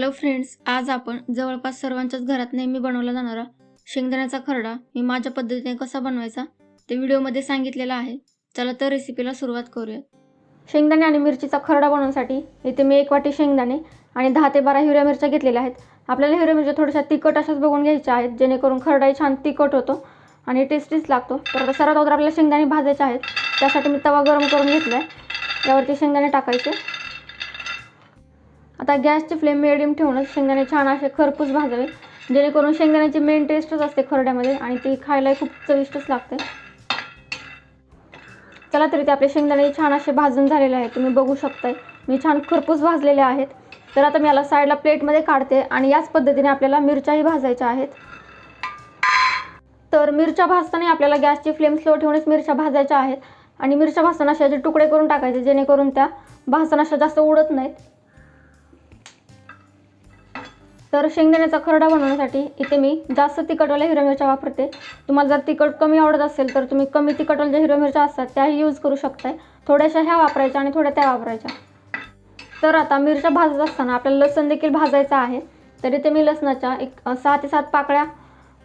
Hello friends आज आपण जवळपास सर्वांच्याच घरात नेहमी बनवला जाणारा शेंगदाण्याचा खरडा मी माझ्या पद्धतीने कसा बनवायचा ते व्हिडिओमध्ये सांगितलेला आहे. चला तर रेसिपीला सुरुवात करूया. शेंगदाणे आणि मिरचीचा खरडा बनवण्यासाठी इथे मी एक वाटी शेंगदाणे आणि दहा ते बारा हिरव्या मिरच्या घेतलेल्या आहेत. आपल्याला हिरव्या मिरच्या थोड्याशा तिखट अशाच बघून घ्यायच्या आहेत जेणेकरून खरडाही छान तिखट होतो आणि टेस्टीच लागतो. तर आता सर्वात अगोदर आपल्याला शेंगदाणे भाजायचे आहेत. त्यासाठी मी तवा गरम करून घेतला आहे यावरती शेंगदाणे टाकायचे. आता गॅसची फ्लेम मिडियम ठेवूनच शेंगदाणे छान असे खरपूस भाजावे. जेणेकरून शेंगदाण्याची मेन टेस्टच असते खरड्यामध्ये आणि ती खायलाही खूप चविष्टच लागते. चला तरी ते आपले शेंगदाणे छान असे भाजून झालेले आहेत. तुम्ही बघू शकताय. मी छान खरपूस भाजलेले आहेत. तर आता मी याला साईडला प्लेटमध्ये काढते आणि याच पद्धतीने आपल्याला मिरच्याही भाजायच्या आहेत. तर मिरच्या भाजताना आपल्याला गॅसची फ्लेम स्लो ठेवूनच मिरच्या भाजायच्या आहेत. आणि मिरच्या भाजताना अशा तुकडे करून टाकायचे जेणेकरून त्या भाजताना अशा जास्त उडत नाहीत. तर शेंगदाण्याचा खरडा बनवण्यासाठी इथे मी जास्त तिखटवाल्या हिरव्या मिरच्या वापरते. तुम्हाला जर तिखट कमी आवडत असेल तर तुम्ही कमी तिखटवाल्या ज्या हिरव्या मिरच्या असतात त्याही यूज करू शकताय. थोड्याशा ह्या वापरायच्या आणि थोड्या त्या वापरायच्या. तर आता मिरच्या भाजत असताना आपल्याला लसण देखील भाजायचं आहे. तर इथे मी लसणाच्या एक सहा ते सात पाकळ्या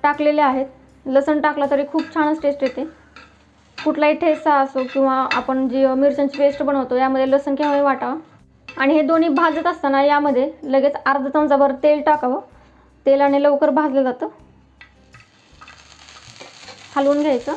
टाकलेल्या आहेत. लसण टाकला तरी खूप छानच टेस्ट येते. कुठलाही ठेसा असो किंवा आपण जी मिरच्यांची पेस्ट बनवतो यामध्ये लसण केव्हाही वाटावं. आणि हे दोन्ही भाजत असताना यामध्ये लगेच अर्धा चमचाभर तेल टाकावं. तेलाने लवकर भाजलं जातं. हलवून घ्यायचं.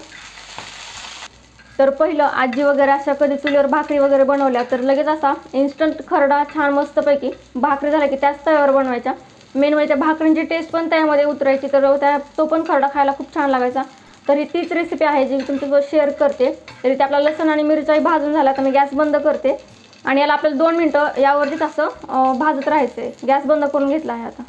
तर पहिलं आजी वगैरे अशा कधी चुलीवर भाकरी वगैरे बनवल्या तर लगेच असा इन्स्टंट खरडा छान मस्तपैकी भाकरी झाल्या की त्याच तव्यावर बनवायच्या. मेन म्हणजे त्या भाकरींची टेस्ट पण त्यामध्ये उतरायची तर त्या तो पण खरडा खायला खूप छान लागायचा. तर ही तीच रेसिपी आहे जी मी तुमच्यासोबत शेअर करते. तरी ते आपला लसण आणि मिरच्याही भाजून झाला तर मी गॅस बंद करते. आणि याला आपल्याला दोन मिनटं यावरतीच असं भाजत राहायचं आहे गॅस बंद करून घेतला आहे आता.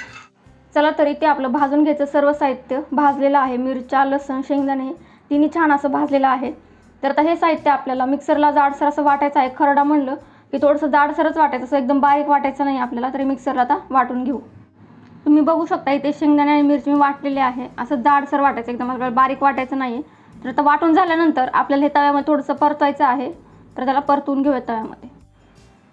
चला तरी ते आपलं भाजून घ्यायचं. सर्व साहित्य भाजलेलं आहे. मिरच्या लसण शेंगदाणे तिन्ही छान असं भाजलेलं आहे. तर आता हे साहित्य आपल्याला मिक्सरला जाडसर असं वाटायचं आहे. खरडा म्हणलं की थोडंसं जाडसरच वाटायचं. असं एकदम बारीक वाटायचं नाही आपल्याला. तरी मिक्सरला आता वाटून घेऊ. तुम्ही बघू शकता इथे शेंगदाणे आणि मिरची मी वाटलेली आहे. असं जाडसर वाटायचं. एकदम आपल्याला बारीक वाटायचं नाही आहे तर आता वाटून झाल्यानंतर आपल्याला हे तव्यामध्ये थोडंसं परतायचं आहे. तर त्याला परतून घेऊया तव्यामध्ये.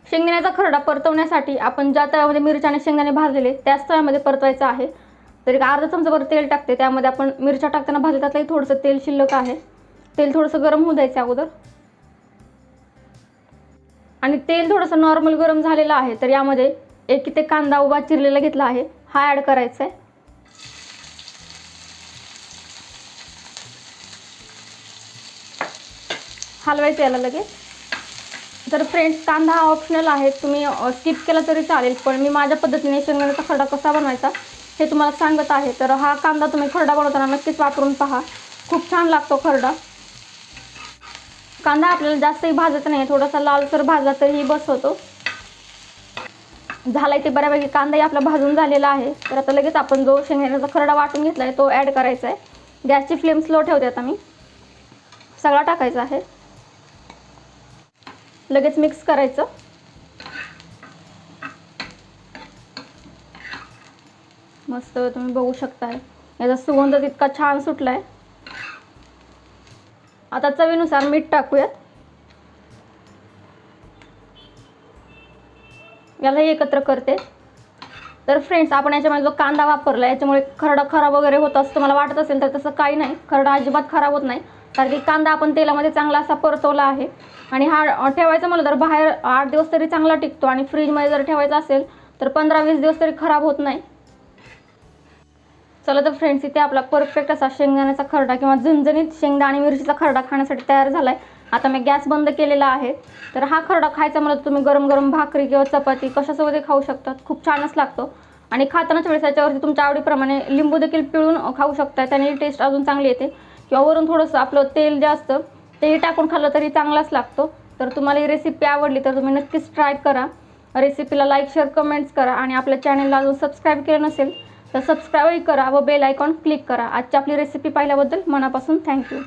शेंगदाण्याचा खरडा परतवण्यासाठी आपण ज्या तव्यामध्ये मिरच्या आणि शेंगदाणे भाजलेले त्याच तव्यामध्ये परतवायचं आहे. तर एक अर्धा चमचाभर तेल टाकते त्यामध्ये आपण मिरच्या टाकताना भाजले त्यातलंही थोडंसं तेल शिल्लक आहे. तेल थोडंसं गरम होऊ द्यायचं अगोदर. आणि तेल थोडंसं नॉर्मल गरम झालेलं आहे तर यामध्ये एक इथे कांदा उभा चिरलेला घेतला आहे हा ॲड करायचा आहे. हलवायचं याला लगेच. तर फ्रेंड्स कांदा हा ऑप्शनल आहे. तुम्ही स्किप केला तरी चालेल पण मी माझ्या पद्धतीने शेंगदाण्याचा खरडा कसा बनवायचा हे तुम्हाला सांगत आहे. तर हा कांदा तुम्ही खरडा बनवताना नक्कीच वापरून पहा. खूप छान लागतो खरडा. कांदा आपल्याला जास्तही भाजत नाही थोडासा लालसर भाजला तरीही बस होतो झालाय ते बऱ्यापैकी कांदाही आपला भाजून झालेला आहे. तर आता लगेच आपण जो शेंगदाण्याचा खरडा वाटून घेतला आहे तो ॲड करायचा आहे गॅसची फ्लेम स्लो ठेवते आता मी. सगळा टाकायचा आहे. लगेच मिक्स करायचं. मस्त तुम्ही बघू शकताय. याचा सुगंध तितका छान सुटलाय. आता चवीनुसार मीठ टाकूयात. यालाही एकत्र करते. तर फ्रेंड्स आपण याच्यामध्ये जो कांदा वापरला याच्यामुळे खरडा खराब वगैरे होत असं तुम्हाला वाटत असेल तर तसं काही नाही. खरडा अजिबात खराब होत नाही. कारण की कांदा आपण तेलामध्ये चांगला असा परतवला आहे. आणि हा ठेवायचा म्हणलं तर बाहेर आठ दिवस तरी चांगला टिकतो आणि फ्रीजमध्ये जर ठेवायचा असेल तर पंधरा वीस दिवस तरी खराब होत नाही. चला तर फ्रेंड्स इथे आपला परफेक्ट असा शेंगदाण्याचा खरडा किंवा झणझणीत शेंगदा आणि मिरचीचा खरडा खाण्यासाठी तयार झाला आहे आता मी गॅस बंद केलेला आहे. तर हा खरडा खायचा म्हणलं तर तुम्ही गरम गरम भाकरी किंवा चपाती कशासोबतही खाऊ शकतात खूप छानच लागतो. आणि खातानाच वेळेस याच्यावरती तुमच्या आवडीप्रमाणे लिंबू देखील पिळून खाऊ शकता. त्याने टेस्ट अजून चांगली येते. किंवा वरून थोडंसं आपलं तेल जे असतं तेही टाकून खाल्लं तरी चांगलाच लागतो. तर तुम्हाला ही रेसिपी आवडली तर तुम्ही नक्कीच ट्राय करा. रेसिपीला लाईक शेअर कमेंट्स करा आणि आपल्या चॅनलला अजून सबस्क्राईब केलं नसेल तर सबस्क्राईबही करा व बेल आयकॉन क्लिक करा. आजची आपली रेसिपी पाहिल्याबद्दल मनापासून थँक्यू